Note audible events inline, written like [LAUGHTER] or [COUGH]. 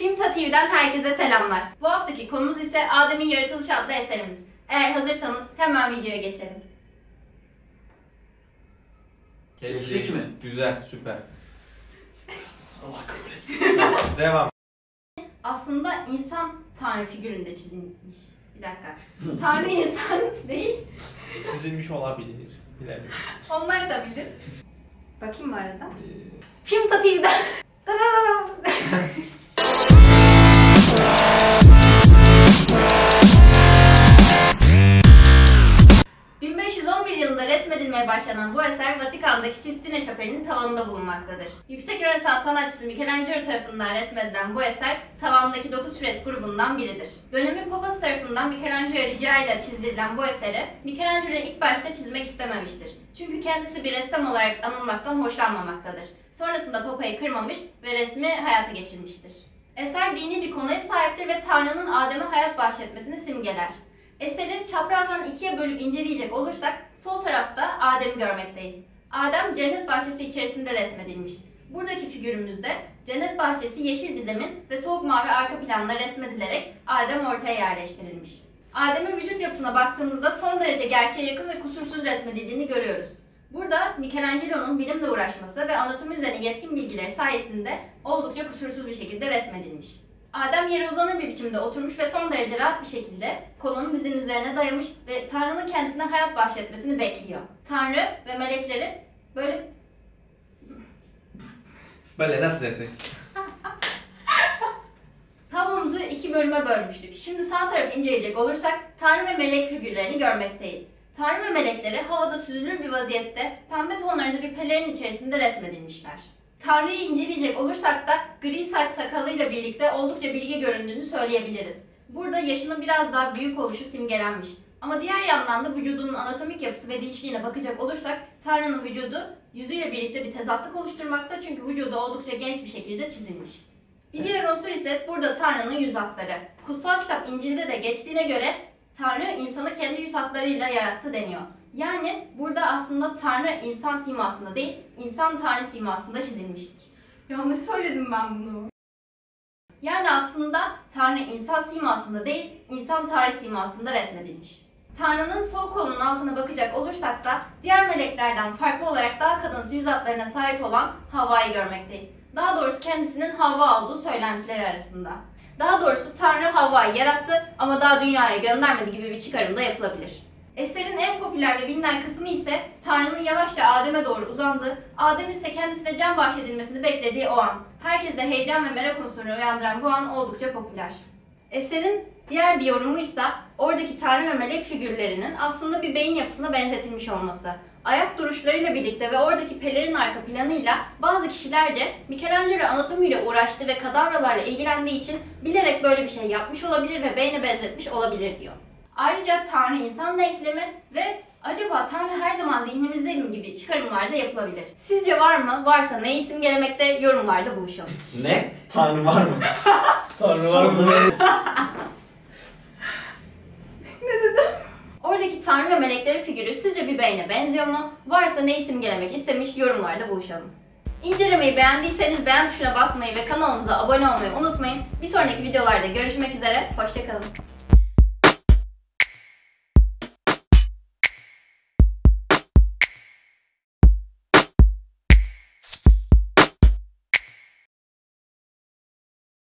Filmta TV'den herkese selamlar. Bu haftaki konumuz ise Adem'in Yaratılışı adlı eserimiz. Eğer hazırsanız hemen videoya geçelim. Yüksek mi? Güzel, süper. Allah kabul etsin. [LAUGHS] Devam. Aslında insan tanrı figüründe çizilmiş. Bir dakika. Tanrı insan [LAUGHS] değil, Çizilmiş olabilir. Bilemiyorum. olmayabilir. Bakayım mı arada? Ee, Filmta TV'den. [LAUGHS] yılında resmedilmeye başlanan bu eser Vatikan'daki Sistine Şapeli'nin tavanında bulunmaktadır. Yüksek Rönesans sanatçısı Michelangelo tarafından resmedilen bu eser tavandaki 9 süres grubundan biridir. Dönemin papası tarafından Michelangelo'ya rica ile çizdirilen bu eseri Michelangelo ilk başta çizmek istememiştir. Çünkü kendisi bir ressam olarak anılmaktan hoşlanmamaktadır. Sonrasında papayı kırmamış ve resmi hayata geçirmiştir. Eser dini bir konuya sahiptir ve Tanrı'nın Adem'e hayat bahşetmesini simgeler. Eseri çaprazdan ikiye bölüp inceleyecek olursak sol tarafta Adem'i görmekteyiz. Adem cennet bahçesi içerisinde resmedilmiş. Buradaki figürümüzde cennet bahçesi yeşil bir zemin ve soğuk mavi arka planla resmedilerek Adem ortaya yerleştirilmiş. Adem'in vücut yapısına baktığımızda son derece gerçeğe yakın ve kusursuz resmedildiğini görüyoruz. Burada Michelangelo'nun bilimle uğraşması ve anatomi üzerine yetkin bilgileri sayesinde oldukça kusursuz bir şekilde resmedilmiş. Adem yere uzanır bir biçimde oturmuş ve son derece rahat bir şekilde kolunu dizinin üzerine dayamış ve Tanrı'nın kendisine hayat bahşetmesini bekliyor. Tanrı ve melekleri böyle Böyle nasıl desek? Tablomuzu iki bölüme bölmüştük. Şimdi sağ tarafı inceleyecek olursak Tanrı ve melek figürlerini görmekteyiz. Tanrı ve melekleri havada süzülür bir vaziyette pembe tonlarında bir pelerin içerisinde resmedilmişler. Tanrı'yı inceleyecek olursak da gri saç sakalıyla birlikte oldukça bilgi göründüğünü söyleyebiliriz. Burada yaşının biraz daha büyük oluşu simgelenmiş. Ama diğer yandan da vücudunun anatomik yapısı ve dinçliğine bakacak olursak Tanrı'nın vücudu yüzüyle birlikte bir tezatlık oluşturmakta çünkü vücudu oldukça genç bir şekilde çizilmiş. Bir diğer unsur ise burada Tanrı'nın yüz hatları. Kutsal kitap İncil'de de geçtiğine göre Tanrı insanı kendi yüz hatlarıyla yarattı deniyor. Yani burada aslında Tanrı insan simasında değil, insan Tanrı simasında çizilmiştir. Yanlış söyledim ben bunu. Yani aslında Tanrı insan simasında değil, insan tarih simasında resmedilmiş. Tanrı'nın sol kolunun altına bakacak olursak da diğer meleklerden farklı olarak daha kadınsı yüz hatlarına sahip olan Havva'yı görmekteyiz. Daha doğrusu kendisinin Havva olduğu söylentileri arasında. Daha doğrusu Tanrı Havva'yı yarattı ama daha dünyaya göndermedi gibi bir çıkarım da yapılabilir. Eserin en popüler ve bilinen kısmı ise Tanrı'nın yavaşça Adem'e doğru uzandığı, Adem'in ise kendisine can bahşedilmesini beklediği o an. Herkeste heyecan ve merak unsurunu uyandıran bu an oldukça popüler. Eserin diğer bir yorumuysa oradaki Tanrı ve melek figürlerinin aslında bir beyin yapısına benzetilmiş olması. Ayak duruşlarıyla birlikte ve oradaki pelerin arka planıyla bazı kişilerce Michelangelo anatomiyle uğraştı ve kadavralarla ilgilendiği için bilerek böyle bir şey yapmış olabilir ve beyne benzetmiş olabilir diyor. Ayrıca Tanrı insan denklemi ve acaba Tanrı her zaman zihnimizde mi gibi çıkarımlar da yapılabilir. Sizce var mı? Varsa ne isim gelemekte yorumlarda buluşalım. Ne? Tanrı var mı? [LAUGHS] Tanrı var mı? [LAUGHS] Oradaki Tanrı ve melekleri figürü sizce bir beyne benziyor mu? Varsa ne isim gelemek istemiş yorumlarda buluşalım. İncelemeyi beğendiyseniz beğen tuşuna basmayı ve kanalımıza abone olmayı unutmayın. Bir sonraki videolarda görüşmek üzere, hoşçakalın.